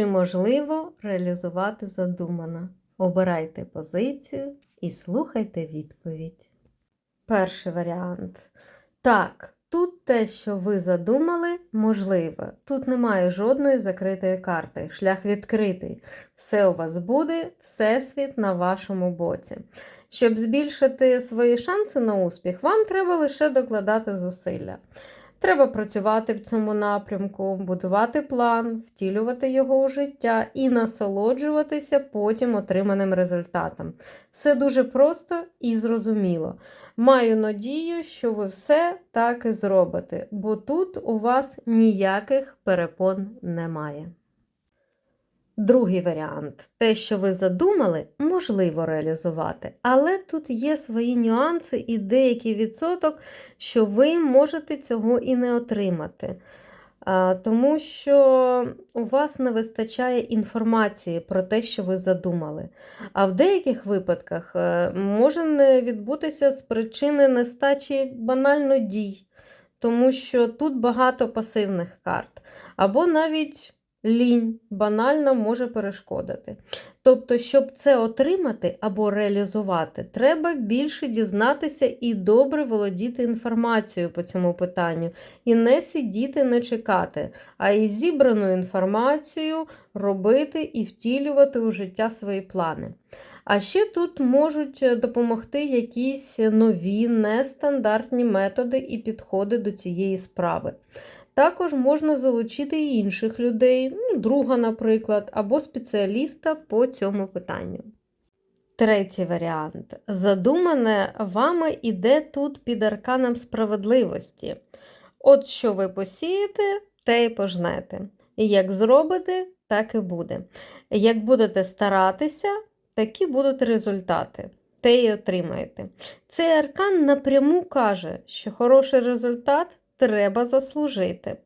Чи можливо реалізувати задумане? Обирайте позицію і слухайте відповідь. Перший варіант. Так, тут те, що ви задумали, можливе. Тут немає жодної закритої карти. Шлях відкритий. Все у вас буде, всесвіт на вашому боці. Щоб збільшити свої шанси на успіх, вам треба лише докладати зусилля. Треба працювати в цьому напрямку, будувати план, втілювати його у життя і насолоджуватися потім отриманим результатом. Все дуже просто і зрозуміло. Маю надію, що ви все так і зробите, бо тут у вас ніяких перепон немає. Другий варіант. Те, що ви задумали, можливо реалізувати, але тут є свої нюанси і деякий відсоток, що ви можете цього і не отримати. Тому що у вас не вистачає інформації про те, що ви задумали. А в деяких випадках е, може не відбутися з причини нестачі банально дій, тому що тут багато пасивних карт, або навіть лінь банально може перешкодити. Тобто, щоб це отримати або реалізувати, треба більше дізнатися і добре володіти інформацією по цьому питанню. І не сидіти, не чекати, а із зібрану інформацію робити і втілювати у життя свої плани. А ще тут можуть допомогти якісь нові нестандартні методи і підходи до цієї справи. Також можна залучити і інших людей, ну, друга, наприклад, або спеціаліста по цьому питанню. Третій варіант. Задумане вами іде тут під арканом справедливості. От що ви посієте, те й пожнете. І як зробите, так і буде. Як будете старатися, такі будуть результати. Те й отримаєте. Цей аркан напряму каже, що хороший результат треба заслужити.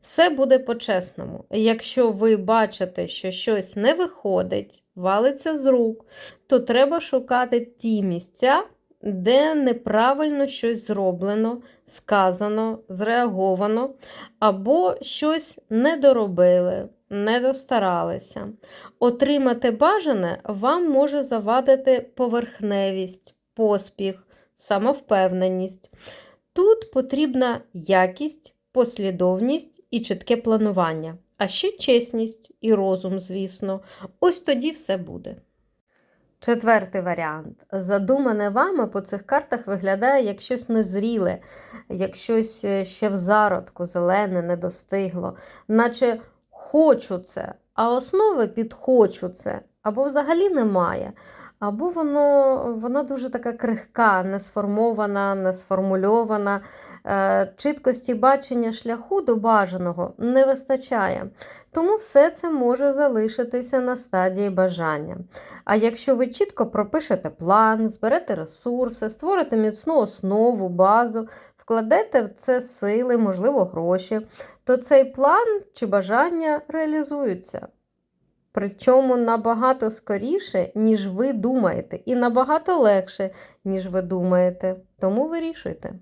Все буде по-чесному. Якщо ви бачите, що щось не виходить, валиться з рук, то треба шукати ті місця, де неправильно щось зроблено, сказано, зреаговано, або щось не доробили, не достаралися. Отримати бажане вам може завадити поверхневість, поспіх, самовпевненість. Тут потрібна якість, послідовність і чітке планування, а ще чесність і розум, звісно. Ось тоді все буде. Четвертий варіант. Задумане вами по цих картах виглядає як щось незріле, як щось е, ще в зародку, зелене, не достигло, наче хочу це, а основи під хочу це або взагалі немає. Або воно, вона дуже така крихка, не сформована, не сформульована. Е, чіткості бачення шляху до бажаного не вистачає. Тому все це може залишитися на стадії бажання. А якщо ви чітко пропишете план, зберете ресурси, створите міцну основу, базу, вкладете в це сили, можливо, гроші, то цей план чи бажання реалізуються. Причому набагато скоріше, ніж ви думаєте, і набагато легше, ніж ви думаєте. Тому вирішуйте.